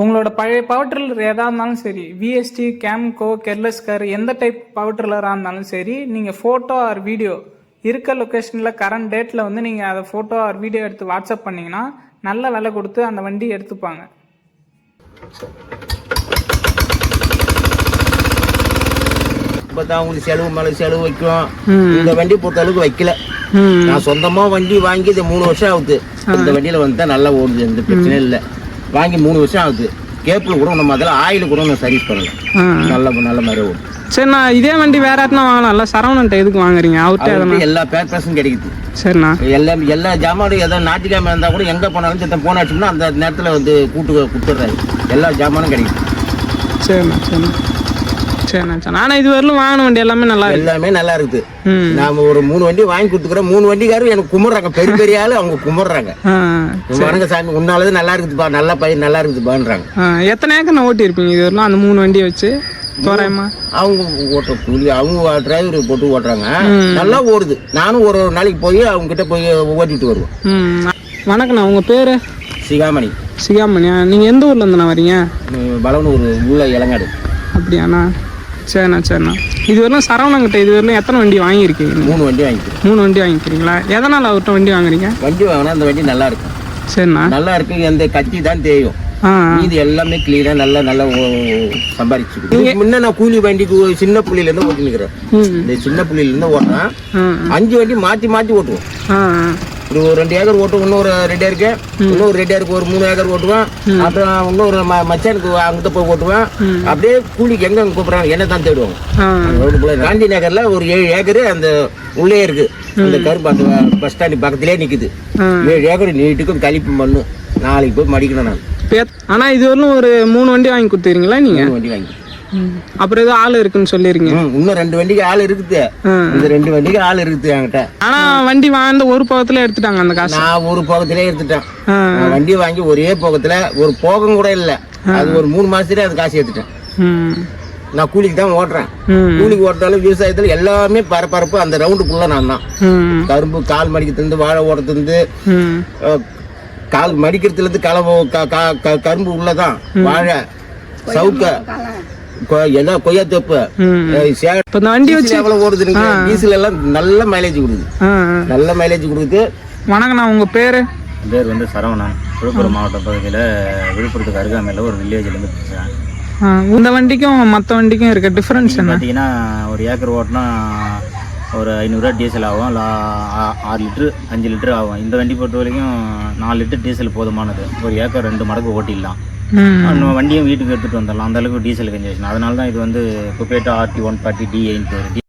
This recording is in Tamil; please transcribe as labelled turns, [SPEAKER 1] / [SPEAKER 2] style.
[SPEAKER 1] உங்களோட பழைய பவர் ட்ரில்லர் எதாக இருந்தாலும் சரி விஎஸ்டி கேம்கோ கெர்லஸ் கார் எந்த டைப் பவர் ட்ரில்லராக இருந்தாலும் சரி நீங்கள் ஃபோட்டோ ஆர் வீடியோ இருக்க லொக்கேஷனில் கரண்ட் டேட்டில் வந்து நீங்கள் அதை ஃபோட்டோ ஆர் வீடியோ எடுத்து வாட்ஸ்அப் பண்ணிங்கன்னா நல்ல விலை கொடுத்து அந்த வண்டி எடுத்துப்பாங்க.
[SPEAKER 2] இப்பதான் உங்களுக்கு செலவு மேல செலவு வைக்கும் இந்த வண்டி பொறுத்த அளவுக்கு வைக்கல. நான் சொந்தமா வண்டி வாங்கி இது மூணு வருஷம் ஆகுது. இந்த வண்டியில வந்து நல்லா ஓடுது எந்த பிரச்சனையும் இல்லை. வாங்கி மூணு வருஷம் ஆகுது. கேப்பில் கூட நம்ம அதில் ஆயில் கூட நான் சர்வீஸ் பண்ணல. நல்ல நல்ல மாதிரி ஓடும்.
[SPEAKER 1] சரிண்ணா இதே வண்டி வேற யாருனா வாங்கலாம்ல சரவணன்ட்ட எதுக்கு வாங்குறீங்க? அவர்கிட்ட
[SPEAKER 2] எல்லா பேப்பர்ஸும் கிடைக்குது.
[SPEAKER 1] சரிண்ணா.
[SPEAKER 2] எல்லா எல்லா ஜாமானும் ஏதாவது ஞாயிற்றுக்கிழமை இருந்தால் கூட எங்கே போனாலும் சித்த போன் அடிச்சோம்னா அந்த நேரத்தில் வந்து கூட்டு கொடுத்துட்றாரு எல்லா ஜாமானும் கிடைக்குது.
[SPEAKER 1] சரிண்ணா சரிண்ணா. சரிண்ணா சரி ஆனால் இது வரலும் வாங்கின வண்டி எல்லாமே நல்லா இருக்கு.
[SPEAKER 2] எல்லாமே நல்லா இருக்குது. நாம ஒரு மூணு வண்டி வாங்கி கொடுத்துக்கிறோம். மூணு வண்டிக்காரரும் எனக்கு கும்பிட்றாங்க. பெரிய பெரிய ஆளு அவங்க கும்பிட்றாங்க. வணங்க சாமி உன்னாலது நல்லா இருக்குதுப்பா. நல்ல பையன் நல்லா இருக்குதுப்பான்றாங்க.
[SPEAKER 1] எத்தனை ஏக்கர் நான் ஓட்டியிருப்பீங்க இது வரலாம் அந்த மூணு வண்டியை வச்சு? தோராயமா?
[SPEAKER 2] அவங்க ஓட்டுற கூலி அவங்க டிரைவர் போட்டு ஓட்டுறாங்க. நல்லா ஓடுது. நானும் ஒரு ஒரு நாளைக்கு போய் அவங்க கிட்ட போய் ஓட்டிட்டு வருவேன்
[SPEAKER 1] ம். வணக்கண்ணா உங்கள் பேர்?
[SPEAKER 2] சிகாமணி.
[SPEAKER 1] சிகாமணியா? நீங்கள் எந்த ஊர்ல இருந்துண்ணா வரீங்க?
[SPEAKER 2] பலவனூர் உள்ள இளங்காடு.
[SPEAKER 1] அப்படியாண்ணா. சரிண்ணா சரிண்ணா. இது வரலாம் சரவணங்கிட்ட இது வரலாம் எத்தனை வண்டி வாங்கியிருக்கீங்க?
[SPEAKER 2] மூணு வண்டி வாங்கிக்கிறேன்
[SPEAKER 1] மூணு வண்டி வாங்கிக்கிறீங்களா எதனால் அவர்கிட்ட வண்டி வாங்குறீங்க?
[SPEAKER 2] வண்டி வாங்கினா அந்த வண்டி நல்லா இருக்கும்.
[SPEAKER 1] சரிண்ணா.
[SPEAKER 2] நல்லா இருக்கு அந்த கத்தி தான் தேயும். மீதி எல்லாமே கிளீனா நல்லா நல்லா சம்பாரிச்சு இதுக்கு முன்ன நான் கூலி வண்டிக்கு சின்ன புள்ளியில இருந்து ஓட்டி நிக்கிறேன்
[SPEAKER 1] ம்.
[SPEAKER 2] இந்த சின்ன புள்ளியில இருந்து ஓட்டுறேன் அஞ்சு வண்டி மாத்தி மாத்தி ஓட்டுவோம்.
[SPEAKER 1] ஆ
[SPEAKER 2] ஒரு ரெண்டு ஏக்கர் ஓட்டுவோம் இன்னொரு ரெண்டு ஏக்கருக்கு இன்னொரு ரெண்டு ஏக்கருக்கு ஒரு மூணு ஏக்கர் ஓட்டுவேன். அப்புறம் இன்னொரு மச்சானுக்கு அங்கிட்ட போய் ஓட்டுவேன். அப்படியே கூலிக்கு எங்க கூப்பிடுறாங்க? என்ன தான் தேடுவாங்க. காந்தி நகர்ல ஒரு ஏழு ஏக்கரு அந்த உள்ளே இருக்கு. அந்த கருப்பு அந்த பஸ் ஸ்டாண்டு பக்கத்திலே நிக்குது. ஏழு ஏக்கர் நீட்டுக்கும் கழிப்பு மண்ணு. நாளைக்கு போய் மடிக்கணும் நான்.
[SPEAKER 1] ஆனால் இது வரலும் ஒரு மூணு வண்டி வாங்கி கொடுத்துறீங்களா நீங்கள்
[SPEAKER 2] மூணு வண்டி வாங்கி
[SPEAKER 1] அப்புறம் ஏதோ ஆள் இருக்குன்னு சொல்லிருங்க.
[SPEAKER 2] இன்னும் ரெண்டு வண்டிக்கு ஆள் இருக்குது. இந்த ரெண்டு வண்டிக்கு ஆள் இருக்குது என்கிட்ட.
[SPEAKER 1] ஆனா வண்டி வாழ்ந்த ஒரு பக்கத்துல எடுத்துட்டாங்க அந்த காசு.
[SPEAKER 2] நான் ஒரு போகத்திலே எடுத்துட்டேன். வண்டி வாங்கி ஒரே போகத்துல ஒரு போகம் கூட இல்ல. அது ஒரு மூணு மாசத்துலயே அது காசு எடுத்துட்டேன் நான் கூலிக்கு தான் ஓட்டுறேன். கூலிக்கு ஓட்டாலும் விவசாயத்துல எல்லாமே பரபரப்பு அந்த ரவுண்டுக்குள்ள நான் தான். கரும்பு கால் மடிக்கிறதுலேருந்து வாழை ஓடுறதுலேருந்து
[SPEAKER 1] ம்,
[SPEAKER 2] அஹ், கால் மடிக்கிறதுலேருந்து களை ஓ- க- க- க- கரும்பு உள்ளதான். வாழை சவுக்க எல்லாம் கொய்யா தொப்பு
[SPEAKER 1] இப்ப இந்த வண்டி வச்சு
[SPEAKER 2] ஓடுதுங்க டீசல் எல்லாம் நல்ல மைலேஜ் கொடுக்குது. நல்ல மைலேஜ் கொடுக்குது.
[SPEAKER 1] வணக்கண்ணா உங்க பேரு?
[SPEAKER 3] பேர் வந்து சரவணன். விழுப்புரம் மாவட்ட பகுதியில் விழுப்புரத்துக்கு அருகாமையில் ஒரு வில்லேஜ்லேருந்து பேசுகிறேன்
[SPEAKER 1] ஆ, இந்த வண்டிக்கும் மத்த வண்டிக்கும் இருக்க டிஃபரன்ஸ் என்ன?
[SPEAKER 3] பார்த்தீங்கன்னா ஒரு ஏக்கர் ஓட்டினா ஒரு ஐநூறுரூவா டீசல் ஆகும். ஆறு லிட்ரு அஞ்சு லிட்டரு ஆகும். இந்த வண்டி பொறுத்த வரைக்கும் நாலு லிட்டர் டீசல் போதுமானது. ஒரு ஏக்கர் ரெண்டு மடங்கு ஓட்டிடலாம். நம்ம வண்டியும் வீட்டுக்கு எடுத்துகிட்டு வந்துடலாம். அந்த அளவுக்கு டீசல் கன்ஜெஷன் அதனால தான் இது வந்து குப்பேட்டா ஆர்டி ஒன் ஃபார்ட்டி டிஐன்னு பேர்